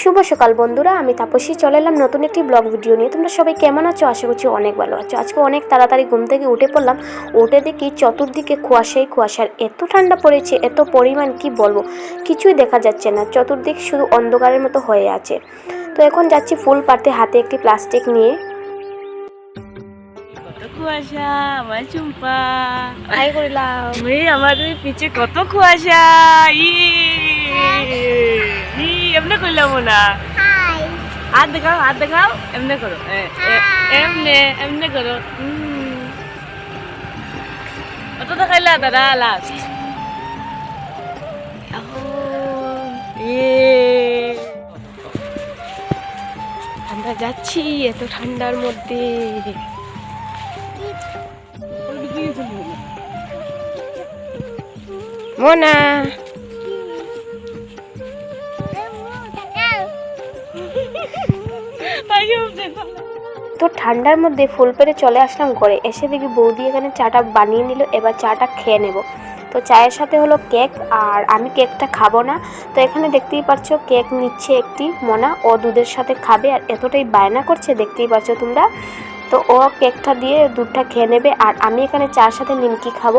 শুভ সকাল বন্ধুরা আমি তাপসী। চলে এলাম নতুন একটি ব্লগ ভিডিও নিয়ে। তোমরা সবাই কেমন আছো? আশা করছি অনেক ভালো আছো। আজকে অনেক তাড়াতাড়ি ঘুম থেকে উঠে পড়লাম। উঠে দেখি চতুর্দিকে কুয়াশাই কুয়াশার এত ঠান্ডা পড়েছে এত পরিমাণ কি বলব? কিছুই দেখা যাচ্ছে না। চতুর্দিক শুধু অন্ধকারের মতো হয়ে আছে। তো এখন যাচ্ছি ফুল পাড়তে হাতে একটি প্লাস্টিক নিয়ে। কত কুয়াশা আমার চুম্পা। হাই করিলাম আমি আমাদের পিছে কত কুয়াশা। ই ই এমনি করলাম না হাত দেখাও হাত দেখাও এমনি করো এমনে এমনি করো। কত দেখাইলা দাদা লাস্ট আমরা যাচ্ছি এত ঠান্ডার মধ্যে মোনা তো ঠান্ডার মধ্যে ফুল পেরে চলে আসলাম ঘরে। এসে দেখি বৌদি এখানে চাটা বানিয়ে নিল, এবার চাটা খেয়ে নেব। তো চায়ের সাথে হলো কেক, আর আমি কেকটা খাব না। তো এখানে দেখতেই পাচ্ছ কেক নিচ্ছে একটি মোনা। ও দুধের সাথে খাবে আর এতটাই বায়না করছে, দেখতেই পাচ্ছ তোমরা। তো ও কেকটা দিয়ে দুধটা খেয়ে নেবে। আর আমি এখানে চার সাথে নিমকি খাব,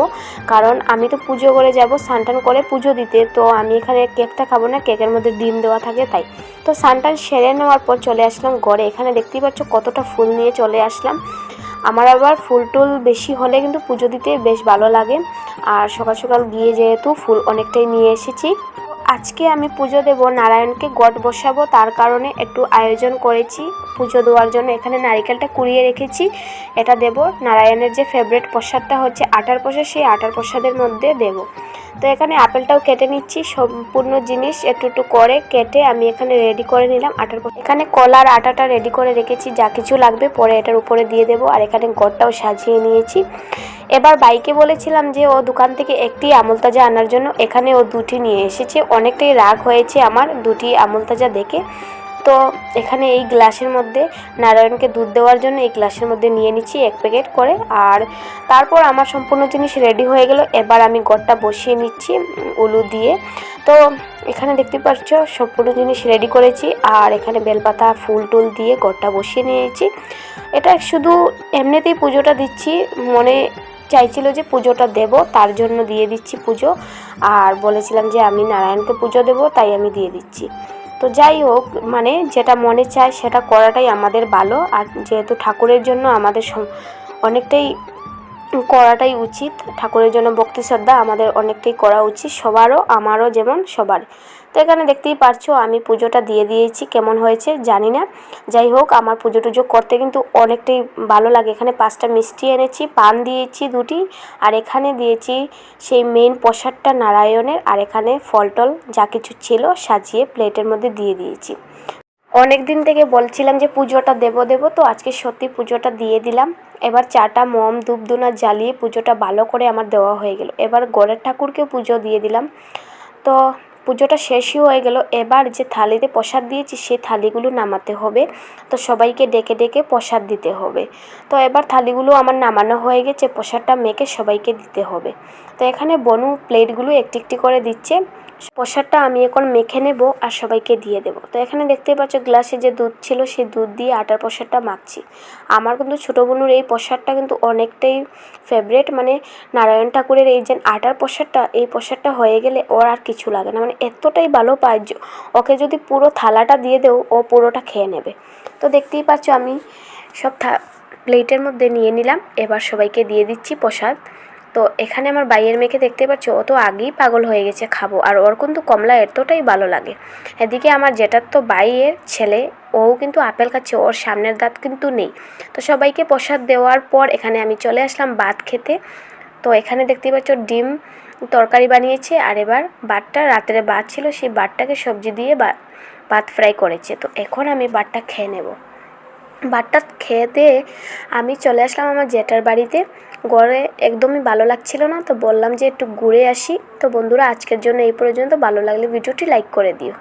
কারণ আমি তো পুজো করে যাব স্নান করে পুজো দিতে। তো আমি এখানে কেকটা খাব না, কেকের মধ্যে ডিম দেওয়া থাকে তাই। তো স্নান সেরে নেওয়ার পর চলে আসলাম ঘরে। এখানে দেখতেই পাচ্ছ কতটা ফুল নিয়ে চলে আসলাম। আমার আবার ফুল টুল বেশি হলে কিন্তু পুজো দিতে বেশ ভালো লাগে। আর সকাল সকাল গিয়ে যেহেতু ফুল অনেকটাই নিয়ে এসেছি। আজকে আমি পুজো দেব, নারায়ণকে গট বসাবো, তার কারণে একটু আয়োজন করেছি। পুজো দেওয়ার জন্য এখানে নারিকেলটা কুড়িয়ে রেখেছি, এটা দেব। নারায়ণের যে ফেভারিট প্রসাদটা হচ্ছে আটার প্রসাদ, সেই আটার প্রসাদের মধ্যে দেব। তো এখানে আপেলটাও কেটে নিচ্ছি, সম্পূর্ণ জিনিস একটু একটু করে কেটে আমি এখানে রেডি করে নিলাম আটার। এখানে কলার আটাটা রেডি করে রেখেছি, যা কিছু লাগবে পরে এটার উপরে দিয়ে দেবো, আর এখানে গড়টাও সাজিয়ে নিয়েছি। এবার বাইকে বলেছিলাম যে ও দোকান থেকে একটি আমুল তাজা আনার জন্য এখানে ও দুটি নিয়ে এসেছে অনেকটাই রাগ হয়েছে আমার দুটি আমুল তাজা দেখে। তো এখানে এই গ্লাসের মধ্যে নারায়ণকে দুধ দেওয়ার জন্য এই গ্লাসের মধ্যে নিয়ে নিচ্ছি এক প্যাকেট করে। আর তারপর আমার সম্পূর্ণ জিনিস রেডি হয়ে গেল। এবার আমি গড়টা বসিয়ে নিচ্ছি উলু দিয়ে। তো এখানে দেখতে পাচ্ছ, সম্পূর্ণ জিনিস রেডি করেছি। আর এখানে বেলপাতা, ফুল টুল দিয়ে গড়টা বসিয়ে নিয়েছি। এটা শুধু এমনিতেই পুজোটা দিচ্ছি, মনে চাইছিল যে পুজোটা দেব, তার জন্য দিয়ে দিচ্ছি পুজো। আর বলেছিলাম যে আমি নারায়ণকে পুজো দেব, তাই আমি দিয়ে দিচ্ছি। তো যাই হোক মানে যেটা মনে চায় সেটা করাটাই আমাদের ভালো। আর যেহেতু ঠাকুরের জন্য আমাদের অনেকটাই করাটাই উচিত। ঠাকুরের জন্য ভক্তি শ্রদ্ধা আমাদের অনেকটাই করা উচিত, সবারও, আমারও যেমন সবার। তো এখানে দেখতেই পারছ, আমি পুজোটা দিয়ে দিয়েছি, কেমন হয়েছে জানি না। যাই হোক, আমার পুজো টুজো করতে কিন্তু অনেকটাই ভালো লাগে। এখানে পাঁচটা মিষ্টি এনেছি, পান দিয়েছি দুটি, আর এখানে দিয়েছি সেই মেন প্রসাদটা নারায়ণের, আর এখানে ফলটল যা কিছু ছিল সাজিয়ে প্লেটের মধ্যে দিয়ে দিয়েছি। অনেক দিন থেকে বলছিলাম যে পুজোটা দেবো দেবো, তো আজকে সত্যি পুজোটা দিয়ে দিলাম। এবার চাটা, মম, ধূপধুনা জ্বালিয়ে পুজোটা ভালো করে আমার দেওয়া হয়ে গেল। এবার গড়ের ঠাকুরকে পুজো দিয়ে দিলাম। তো পুজোটা শেষই হয়ে গেল। এবার যে থালিতে প্রসাদ দিয়েছি সেই থালিগুলো নামাতে হবে। তো সবাইকে ডেকে ডেকে প্রসাদ দিতে হবে। তো এবার থালিগুলো আমার নামানো হয়ে গেছে, প্রসাদটা মেখে সবাইকে দিতে হবে। তো এখানে বনু প্লেটগুলো একটি একটি করে দিচ্ছে। প্রসাদটা আমি এখন মেখে নেব আর সবাইকে দিয়ে দেবো। তো এখানে দেখতেই পাচ্ছ গ্লাসে যে দুধ ছিল সেই দুধ দিয়ে আটার প্রসাদটা মাখছি। আমার কিন্তু ছোটো বোনুর এই প্রসাদটা কিন্তু অনেকটাই ফেভারেট মানে নারায়ণ ঠাকুরের এই যে আটার প্রসাদটা এই প্রসাদটা হয়ে গেলে ওর আর কিছু লাগে না। মানে এতটাই ভালো পায় ওকে যদি পুরো থালাটা দিয়ে দেও, ও পুরোটা খেয়ে নেবে। তো দেখতেই পাচ্ছ আমি সব প্লেটের মধ্যে নিয়ে নিলাম। এবার সবাইকে দিয়ে দিচ্ছি প্রসাদ। তো এখানে আমার বাইয়ের মেয়েকে দেখতে পাচ্ছ, ও তো আগেই পাগল হয়ে গেছে খাব। আর ওর কিন্তু কমলা এতটাই ভালো লাগে। এদিকে আমার যেটার তো বাইয়ের ছেলে ও কিন্তু আপেল খাচ্ছে, ওর সামনের দাঁত কিন্তু নেই। তো সবাইকে প্রসাদ দেওয়ার পর এখানে আমি চলে আসলাম ভাত খেতে। তো এখানে দেখতে পাচ্ছ ডিম তরকারি বানিয়েছে, আর এবার বাটটা রাতের ভাত ছিল, সেই বাটটাকে সবজি দিয়ে ভাত ফ্রাই করেছে। তো এখন আমি বাটটা খেয়ে নেব। ভাতটা দিয়ে আমি চলে আসলাম আমার জেঠার বাড়িতে। গড়ে একদমই ভালো লাগছিল না, তো বললাম যে একটু ঘুরে আসি। তো বন্ধুরা, আজকের জন্য এই পর্যন্ত। ভালো লাগলে ভিডিওটি লাইক করে দিও।